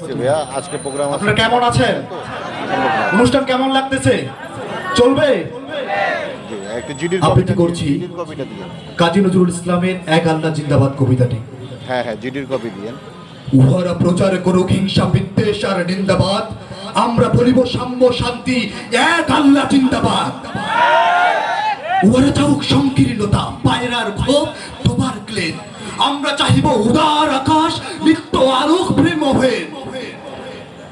আজকে প্রোগ্রাম আছে। আপনারা কেমন আছেন? অনুষ্ঠান কেমন লাগতেছে? চলবে? আবৃত্তি করছি। কাজী নজরুল ইসলামের এক আল্লাহ জিন্দাবাদ কবিতাটি হ্যাঁ হ্যাঁ জিডির কপি উহারা প্রচার করুক হিংসা বিদ্বেষ আর নিন্দাবাদ। আমরা বলিব সাম্য শান্তি এক আল্লাহ জিন্দাবাদ। উহারা চাহুক সংকীর্ণতা পায়রার ক্ষোভ তোমার ক্লেদ। আমরা চাহিব উদার নিত্য প্রেম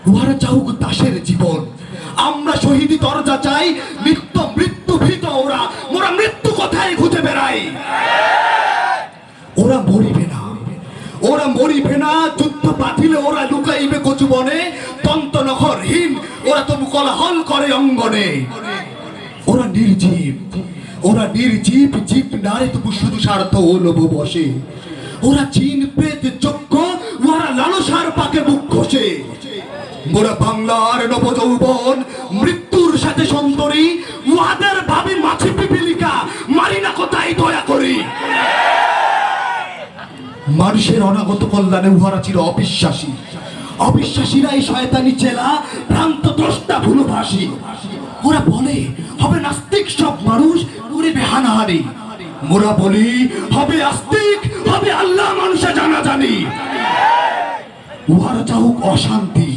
উহারা চাহুক দাসের জীবন। আমরা শহীদি দরজা চাই, নিত্য মৃত্যু ভীত ওরা। মোরা মৃত্যু কোথায় খুঁজে বেড়াই ওরা মরিবে না। ওরা মরিবে না, যুদ্ধ পাঠিলে ওরা লুকাইবে কচু বনে তন্ত নখরহীন ওরা তবু কলাহল করে অঙ্গনে। ওরা নির্জীব। ওরা নির্জীব, জীব নারে তবু শুধু স্বার্থ ও লোভ বসে ওরা চীন প্রেত নবযৌবন, মৃত্যুর সাথে সন্তরী উহাদের ভাবি মাছি পিপিলিকা, মারি না কোথায় দয়া করি। মানুষের অনাগত কল্যাণে উহারা ছিল অবিশ্বাসী। অবিশ্বাসীরাই শয়তানি চেলা, ভ্রান্ত দ্রষ্টা ভুলভাসী। ওরা বলে, হবে নাস্তিক সব মানুষ করিবে হানাহানি মোরা বলি, হবে আস্তিক, হবে আল্লাহ মানুষে জানা জানি উহারা চাহুক অশান্তি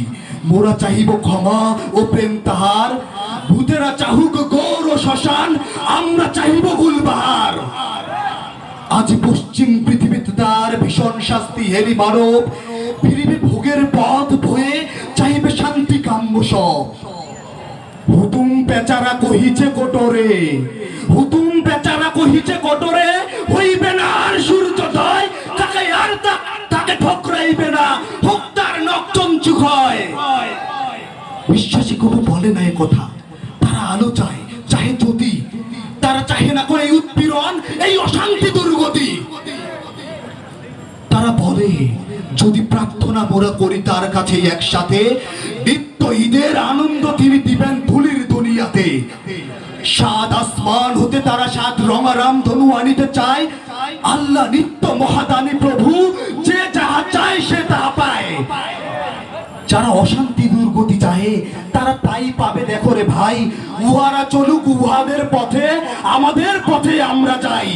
মোরা চাহিব ক্ষমা ও প্রেম তাহার। ভূতেরা চাহুক গৌর ও শ্মশান, আমরা চাহিব গুলবাহার। আজ পশ্চিম পৃথিবীতে তার ভীষণ শাস্তি, হেরি মানব। ফিরিবে ভোগের পথ বয়ে চাইবে শান্তি কাম্য সব। হুতুম পেচারা কহিছে কোটরে, হুতুম পেচারা কহিছে কোটরে বলে না কথা। তারা আলো চায়, চাহে জ্যোতি। তারা চাহে না করে এই উৎপীড়ন, এই অশান্তি দুর্গতি। তারা বলে, যদি প্রার্থনা মোরা করি তার কাছে একসাথে, নিত্য ঈদের আনন্দ তিনি দিবেন ধুলির দুনিয়াতে। সাত আসমান হতে তারা সাত রঙারাম ধনু আনিতে চায়। আল্লাহ নিত্য মহাদানী প্রভু যারা অশান্তি দুর্গতি চাহে, তারা তাই পাবে, দেখো রে ভাই। উহারা চলুক, উহাদের পথে, আমাদের পথে আমরা যাই।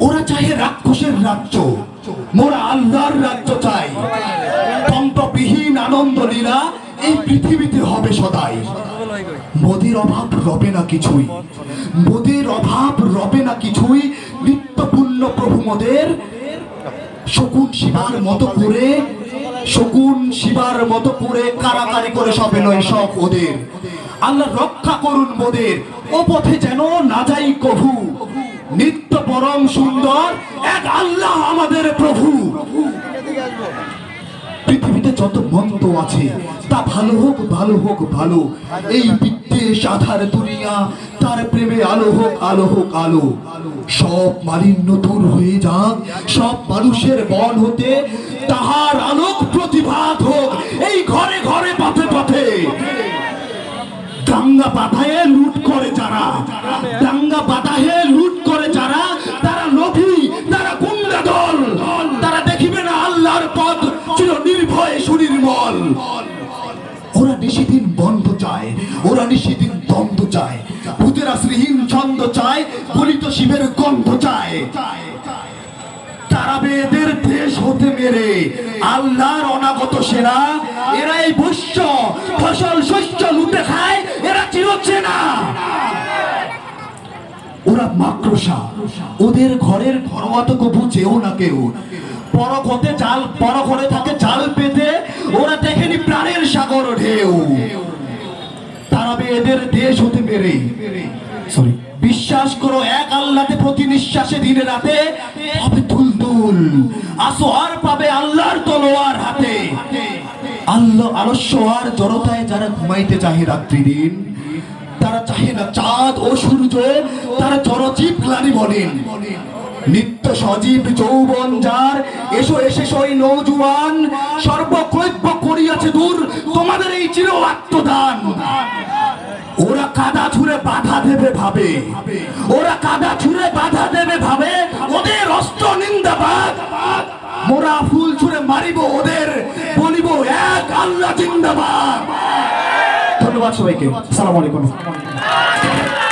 ওরা চাহে রাক্ষসের রাজ্য মোরা আল্লাহর রাজ্য চাই তন্ত্রবিহীন আনন্দ লীলা এই পৃথিবীতে হবে সদাই। মোদের অভাব রবে না কিছুই। মোদের অভাব রবে না কিছুই। নিত্যপূর্ণ প্রভু মোদের শকুন শিবার মতো করে শকুন শিবার মতো করে কারাকারি করে সবে নয় সব ওদের। আল্লাহ রক্ষা করুন মোদের ও পথে যেন না যাই কভু। নিত্য পরম সুন্দর এক আল্লাহ আমাদের প্রভু। পৃথিবীতে যত মন্দ আছে, তা ভালো হোক ভালো হোক, ভালো। এই বিদ্বেষ আধার দুনিয়া, তার প্রেমে আলো হোক আলো হোক, আলো। সব মালিন্য দূর হয়ে যাক। সব মানুষের বন হতে তাহার আলোক প্রতিভাত হোক। এই ঘরে ঘরে পথে পথে দাঙ্গা বাধায়ে লুট করে যারা। দাঙ্গা বাধায়ে লুট করে যারা, তারা লোভী, তারা গুন্ডা দল। তারা দেখিবে না আল্লাহর পথ ছিল নির্ভয়ে সুনির্মল। ওরা নিশিদিন বন্ধ চায়, ওরা নিশিদিন দ্বন্দ্ব চায়। ভূতেরা শ্রীহীন ছন্দ চায় গলিত শিবের গন্ধ চায়। তারাবে এদের দেশ হতে মেরে, আল্লাহর অনাগত সেরা এরা এই ফসল শস্য লুটে খায়, এরা চিরচ্ছে না ওরা মাকড়সা, ওদের ঘরের ঘরোয়া তো কবু চেও না কেউ। পরক হতে জাল পরক হতে থাকে জাল পেতে, ওরা দেখেনি প্রাণের সাগর ঢেউ। তারাবে এদের দেশ হতে মেরে সরি বিশ্বাস করো, এক আল্লাহতে প্রতি নিঃশ্বাসে দিনে রাতে হবে তুলতুল আর পাবে আল্লাহর তলোয়ার হাতে। আল্লাহ আলস্য আর জড়তায় যারা ঘুমাইতে চাহে রাত্রি দিন, তারা চাহে না চাঁদ ও সূর্য, তারা জড়জীব গ্লানি বলেন নিত্য সজীব যৌবন যার, এসো, এসে সই নৌজুয়ান সর্বক্লৈব্য করিয়াছে দূর, তোমাদের এই চির আত্মদান। ওরা কাদা ছুঁড়ে বাধা দেবে ভাবে। ওরা কাদা ছুঁড়ে বাধা দেবে ভাবে। ওদের অস্ত্র নিন্দাবাদ মোরা ফুল ছুঁড়ে মারিব ওদের, বলিব এক আল্লাহ জিন্দাবাদ। ধন্যবাদ সবাইকে। সালাম আলাইকুম।